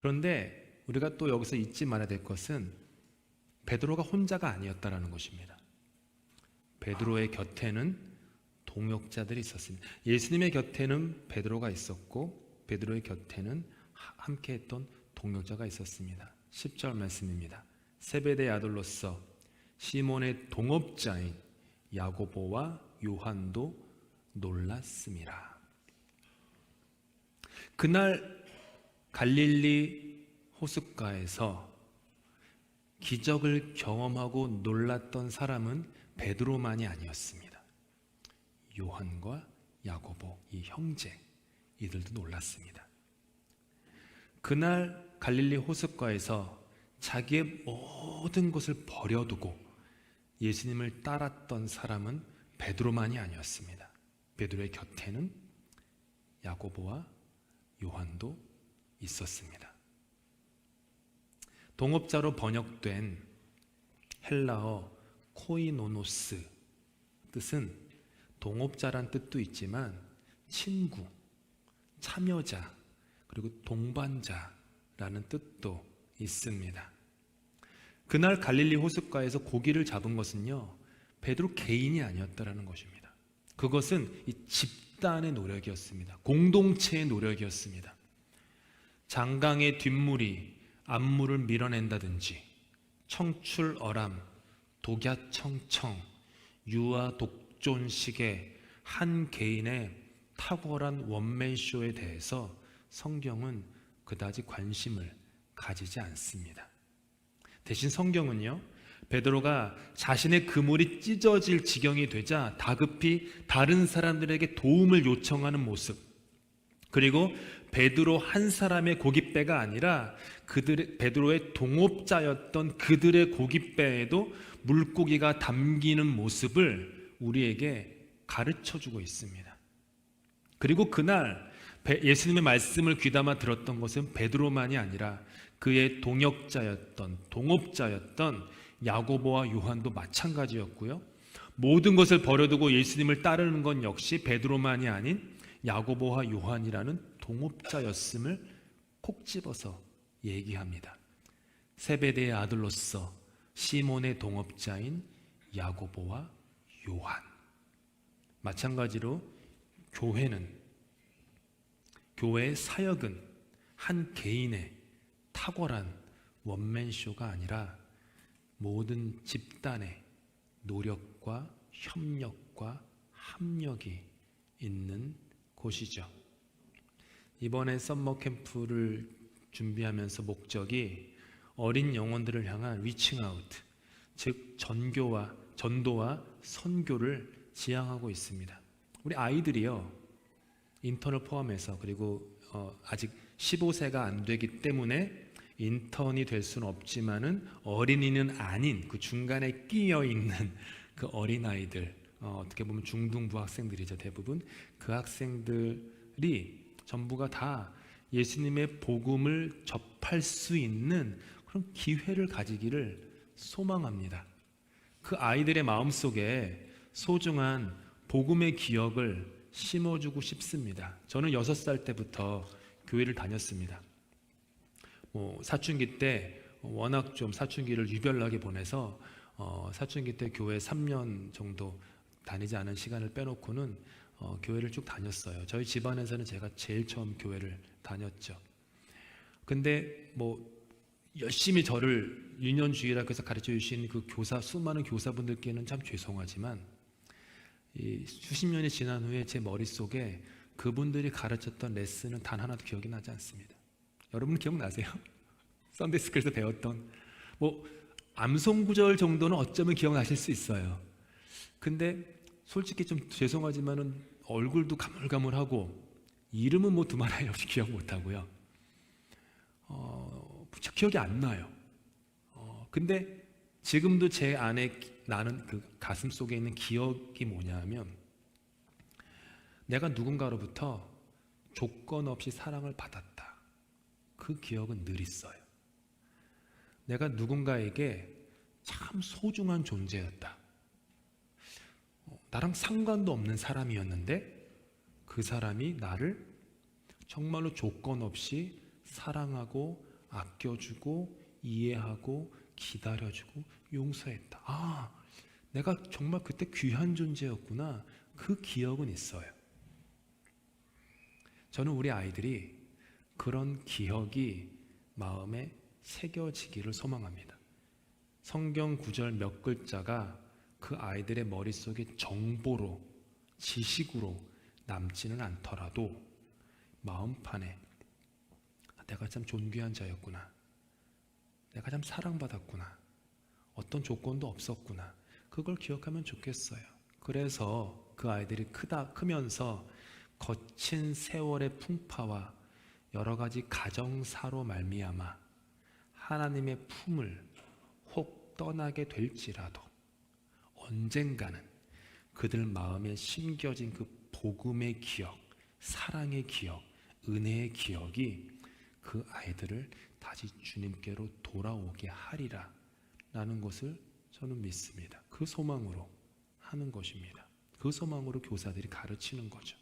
그런데 우리가 또 여기서 잊지 말아야 될 것은 베드로가 혼자가 아니었다라는 것입니다. 베드로의 곁에는 동역자들이 있었습니다. 예수님의 곁에는 베드로가 있었고 베드로의 곁에는 하- 함께 했던 동역자가 있었습니다. 10절 말씀입니다. 세베대 아들로서 시몬의 동업자인 야고보와 요한도 놀랐음이라. 그날 갈릴리 호숫가에서 기적을 경험하고 놀랐던 사람은 베드로만이 아니었습니다. 요한과 야고보 이 형제 이들도 놀랐습니다. 그날 갈릴리 호숫가에서 자기의 모든 것을 버려두고 예수님을 따랐던 사람은 베드로만이 아니었습니다. 베드로의 곁에는 야고보와 요한도 있었습니다. 동업자로 번역된 헬라어 코이노노스 뜻은 동업자란 뜻도 있지만 친구, 참여자, 그리고 동반자라는 뜻도 있습니다. 그날 갈릴리 호숫가에서 고기를 잡은 것은요, 베드로 개인이 아니었다라는 것입니다. 그것은 이 집단의 노력이었습니다. 공동체의 노력이었습니다. 장강의 뒷물이 앞물을 밀어낸다든지 청출어람, 독야청청, 유아독존식의 한 개인의 탁월한 원맨쇼에 대해서 성경은 그다지 관심을 가지지 않습니다. 대신 성경은요, 베드로가 자신의 그물이 찢어질 지경이 되자 다급히 다른 사람들에게 도움을 요청하는 모습, 그리고 베드로 한 사람의 고깃배가 아니라 그들의 베드로의 동업자였던 그들의 고깃배에도 물고기가 담기는 모습을 우리에게 가르쳐 주고 있습니다. 그리고 그날 베- 예수님의 말씀을 귀담아 들었던 것은 베드로만이 아니라 그의 동역자였던 동업자였던 야고보와 요한도 마찬가지였고요. 모든 것을 버려두고 예수님을 따르는 건 역시 베드로만이 아닌 야고보와 요한이라는 동업자였음을 콕 집어서 얘기합니다. 세베대의 아들로서 시몬의 동업자인 야고보와 요한. 마찬가지로 교회는 교회의 사역은 한 개인의 탁월한 원맨쇼가 아니라 모든 집단의 노력과 협력과 합력이 있는 곳이죠. 이번에 썸머 캠프를 준비하면서 목적이 어린 영혼들을 향한 리칭 아웃, 즉 전교와 전도와 선교를 지향하고 있습니다. 우리 아이들이요. 인턴을 포함해서 그리고 어, 아직 15세가 안 되기 때문에 인턴이 될 수는 없지만은 어린이는 아닌 그 중간에 끼어 있는 그 어린 아이들 어, 어떻게 보면 중등부 학생들이죠 대부분 그 학생들이 전부가 다 예수님의 복음을 접할 수 있는 그런 기회를 가지기를 소망합니다. 그 아이들의 마음 속에 소중한 복음의 기억을 심어주고 싶습니다. 저는 여섯 살 때부터 교회를 다녔습니다. 뭐 사춘기 때 워낙 좀 사춘기를 유별나게 보내서 어, 사춘기 때 교회 3년 정도 다니지 않은 시간을 빼놓고는 어, 교회를 쭉 다녔어요. 저희 집안에서는 제가 제일 처음 교회를 다녔죠. 근데 뭐 열심히 저를 유년주의라고 해서 가르쳐 주신 그 교사 수많은 교사분들께는 참 죄송하지만 이 수십 년이 지난 후에 제 머릿속에 그분들이 가르쳤던 레슨은 단 하나도 기억이 나지 않습니다. 여러분 기억나세요? 썬데이 스쿨에서 배웠던 뭐 암송 구절 정도는 어쩌면 기억나실 수 있어요. 근데 솔직히 좀 죄송하지만은 얼굴도 가물가물하고 이름은 뭐 두말하여 없이 기억 못 하고요. 어, 부쩍 기억이 안 나요. 어, 근데 지금도 제 안에 기- 나는 그 가슴 속에 있는 기억이 뭐냐면 내가 누군가로부터 조건 없이 사랑을 받았다. 그 기억은 늘 있어요. 내가 누군가에게 참 소중한 존재였다. 어, 나랑 상관도 없는 사람이었는데 그 사람이 나를 정말로 조건 없이 사랑하고 아껴주고 이해하고 기다려주고 용서했다. 아, 내가 정말 그때 귀한 존재였구나. 그 기억은 있어요. 저는 우리 아이들이 그런 기억이 마음에 새겨지기를 소망합니다. 성경 구절 몇 글자가 그 아이들의 머릿속에 정보로 지식으로 남지는 않더라도 마음판에 아, 내가 참 존귀한 자였구나. 내가 참 사랑받았구나. 어떤 조건도 없었구나. 그걸 기억하면 좋겠어요. 그래서 그 아이들이 크다 크면서 거친 세월의 풍파와 여러 가지 가정사로 말미암아 하나님의 품을 혹 떠나게 될지라도 언젠가는 그들 마음에 심겨진 그 복음의 기억, 사랑의 기억, 은혜의 기억이 그 아이들을 다시 주님께로 돌아오게 하리라 라는 것을 저는 믿습니다. 그 소망으로 하는 것입니다. 그 소망으로 교사들이 가르치는 거죠.